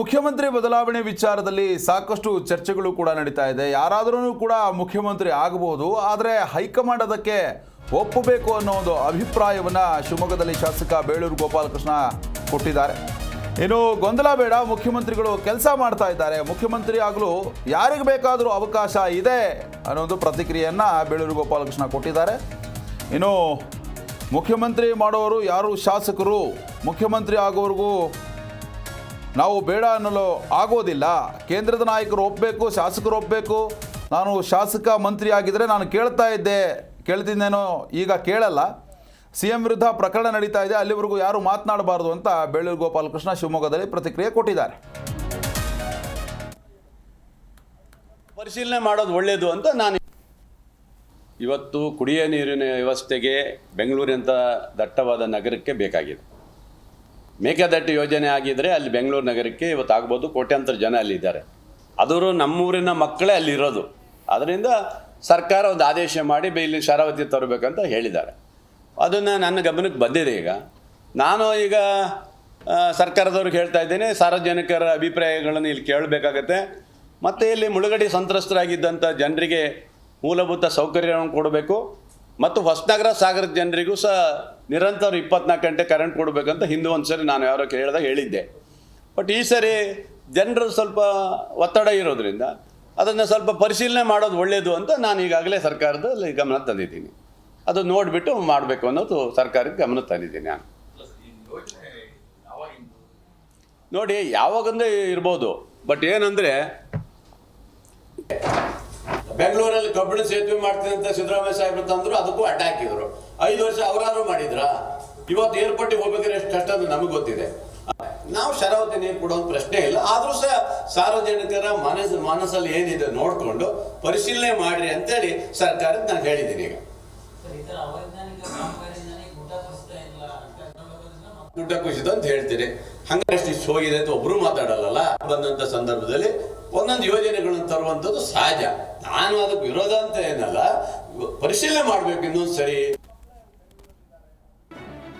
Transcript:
ಮುಖ್ಯಮಂತ್ರಿ ಬದಲಾವಣೆ ವಿಚಾರದಲ್ಲಿ ಸಾಕಷ್ಟು ಚರ್ಚೆಗಳು ಕೂಡ ನಡೀತಾ ಇದೆ. ಯಾರಾದರೂ ಕೂಡ ಮುಖ್ಯಮಂತ್ರಿ ಆಗಬಹುದು, ಆದರೆ ಹೈಕಮಾಂಡ್ ಅದಕ್ಕೆ ಒಪ್ಪಬೇಕು ಅನ್ನೋ ಒಂದು ಅಭಿಪ್ರಾಯವನ್ನ ಶಿವಮೊಗ್ಗದಲ್ಲಿ ಶಾಸಕ ಬೇಳೂರು ಗೋಪಾಲಕೃಷ್ಣ ಕೊಟ್ಟಿದ್ದಾರೆ. ಇನ್ನು ಗೊಂದಲ ಬೇಡ, ಮುಖ್ಯಮಂತ್ರಿಗಳು ಕೆಲಸ ಮಾಡ್ತಾ ಇದ್ದಾರೆ. ಮುಖ್ಯಮಂತ್ರಿ ಆಗಲು ಯಾರಿಗೆ ಬೇಕಾದರೂ ಅವಕಾಶ ಇದೆ ಅನ್ನೋ ಒಂದು ಪ್ರತಿಕ್ರಿಯೆಯನ್ನ ಬೇಳೂರು ಗೋಪಾಲಕೃಷ್ಣ ಕೊಟ್ಟಿದ್ದಾರೆ. ಇನ್ನು ಮುಖ್ಯಮಂತ್ರಿ ಮಾಡೋರು ಯಾರು ಶಾಸಕರು? ಮುಖ್ಯಮಂತ್ರಿ ಆಗೋವರೆಗೂ ನಾವು ಬೇಡ ಅನ್ನಲು ಆಗೋದಿಲ್ಲ. ಕೇಂದ್ರದ ನಾಯಕರು ಒಪ್ಪಬೇಕು ಶಾಸಕರು ಒಪ್ಪಬೇಕು ನಾನು ಶಾಸಕ ಮಂತ್ರಿ ಆಗಿದ್ದರೆ ನಾನು ಕೇಳ್ತಾ ಇದ್ದೆ. ಕೇಳ್ತಿದ್ದೇನೋ ಈಗ ಕೇಳಲ್ಲ. ಸಿ ಎಂ ವಿರುದ್ಧ ಪ್ರಕರಣ ನಡೀತಾ ಇದೆ. ಅಲ್ಲಿವರೆಗೂ ಯಾರು ಮಾತನಾಡಬಾರ್ದು ಅಂತ ಬೇಳೂರು ಗೋಪಾಲಕೃಷ್ಣ ಶಿವಮೊಗ್ಗದಲ್ಲಿ ಪ್ರತಿಕ್ರಿಯೆ ಕೊಟ್ಟಿದ್ದಾರೆ. ಪರಿಶೀಲನೆ ಮಾಡೋದು ಒಳ್ಳೆಯದು ಅಂತ ನಾನು ಇವತ್ತು ಕುಡಿಯ ನೀರಿನ ವ್ಯವಸ್ಥೆಗೆ ಬೆಂಗಳೂರಿನಂಥ ದಟ್ಟವಾದ ನಗರಕ್ಕೆ ಬೇಕಾಗಿದೆ. ಮೇಕೆದಾಟು ಯೋಜನೆ ಆಗಿದ್ದರೆ ಅಲ್ಲಿ ಬೆಂಗಳೂರು ನಗರಕ್ಕೆ ಇವತ್ತು ಆಗ್ಬೋದು, ಕೋಟ್ಯಾಂತರ ಜನ ಅಲ್ಲಿದ್ದಾರೆ ಅದರ ನಮ್ಮೂರಿನ ಮಕ್ಕಳೇ ಅಲ್ಲಿರೋದು ಅದರಿಂದ ಸರ್ಕಾರ ಒಂದು ಆದೇಶ ಮಾಡಿ ಇಲ್ಲಿ ಶರಾವತಿ ತರಬೇಕಂತ ಹೇಳಿದ್ದಾರೆ. ಅದನ್ನು ನನ್ನ ಗಮನಕ್ಕೆ ಬಂದಿದೆ ಈಗ. ನಾನು ಈಗ ಸರ್ಕಾರದವ್ರಿಗೆ ಹೇಳ್ತಾ ಇದ್ದೇನೆ, ಸಾರ್ವಜನಿಕರ ಅಭಿಪ್ರಾಯಗಳನ್ನು ಇಲ್ಲಿ ಕೇಳಬೇಕಾಗತ್ತೆ. ಮತ್ತು ಇಲ್ಲಿ ಮುಳುಗಡೆ ಸಂತ್ರಸ್ತರಾಗಿದ್ದಂಥ ಜನರಿಗೆ ಮೂಲಭೂತ ಸೌಕರ್ಯವನ್ನು ಕೊಡಬೇಕು. ಮತ್ತು ಹೊಸನಗರ ಸಾಗರದ ಜನರಿಗೂ ಸಹ ನಿರಂತರ ಇಪ್ಪತ್ನಾಲ್ಕು ಗಂಟೆ ಕರೆಂಟ್ ಕೊಡಬೇಕಂತ ಹಿಂದೆ ಒಂದು ಸರಿ ನಾನು ಯಾರೋ ಕೇಳಿದಾಗ ಹೇಳಿದ್ದೆ. ಬಟ್ ಈ ಸರಿ ಜನರು ಸ್ವಲ್ಪ ಒತ್ತಡ ಇರೋದ್ರಿಂದ ಅದನ್ನು ಸ್ವಲ್ಪ ಪರಿಶೀಲನೆ ಮಾಡೋದು ಒಳ್ಳೆಯದು ಅಂತ ನಾನು ಈಗಾಗಲೇ ಸರ್ಕಾರದಲ್ಲಿ ಗಮನ ತಂದಿದ್ದೀನಿ. ಅದು ನೋಡಿಬಿಟ್ಟು ಮಾಡಬೇಕು ಅನ್ನೋದು ಸರ್ಕಾರಕ್ಕೆ ಗಮನ ತಂದಿದ್ದೀನಿ ನಾನು. ನೋಡಿ, ಯಾವಾಗಂದ್ರೆ ಇರ್ಬೋದು. ಬಟ್ ಏನಂದ್ರೆ, ಬೆಂಗಳೂರಲ್ಲಿ ಕಬ್ಬಿಣ ಸೇತುವೆ ಮಾಡ್ತೀನಿ ಅಂತ ಸಿದ್ದರಾಮಯ್ಯ ಸಾಹೇಬ್ರು ತಂದ್ರು, ಅದಕ್ಕೂ ಅಟ್ಯಾಕ್ ಹಾಕಿದ್ರು ಐದು ವರ್ಷ ಅವರಾದ್ರೂ ಮಾಡಿದ್ರ? ಇವತ್ತು ಏರ್ಪಟ್ಟಿ ಹೋಗ್ಬೇಕಾದ್ರೆ ಎಷ್ಟು ಕಷ್ಟ ಅಂತ ನಮಗೆ ಗೊತ್ತಿದೆ. ನಾವು ಶರಾವತಿ ನೀರು ಕೊಡೋ ಪ್ರಶ್ನೆ ಇಲ್ಲ. ಆದ್ರೂ ಸಹ ಸಾರ್ವಜನಿಕರ ಮನಸ್ಸು ಮನಸ್ಸಲ್ಲಿ ಏನಿದೆ ನೋಡಿಕೊಂಡು ಪರಿಶೀಲನೆ ಮಾಡ್ರಿ ಅಂತೇಳಿ ಸರ್ಕಾರಕ್ಕೆ ನಾನು ಹೇಳಿದ್ದೀನಿ ಈಗ. ಗುಡ್ಡ ಕುಸಿತ ಅಂತ ಹೇಳ್ತೀನಿ. ಹಂಗಾರೆ ಇಷ್ಟು ಹೋಗಿದೆ ಅಂತ ಒಬ್ರು ಮಾತಾಡಲ್ಲ ಬಂದಂತ ಸಂದರ್ಭದಲ್ಲಿ ಒಂದೊಂದು ಯೋಜನೆಗಳನ್ನು ತರುವಂಥದ್ದು ಸಹಜ. ನಾನು ಅದಕ್ಕೆ ವಿರೋಧ ಅಂತ ಏನಲ್ಲ. ಪರಿಶೀಲನೆ ಮಾಡ್ಬೇಕು ಇನ್ನೊಂದು ಸರಿ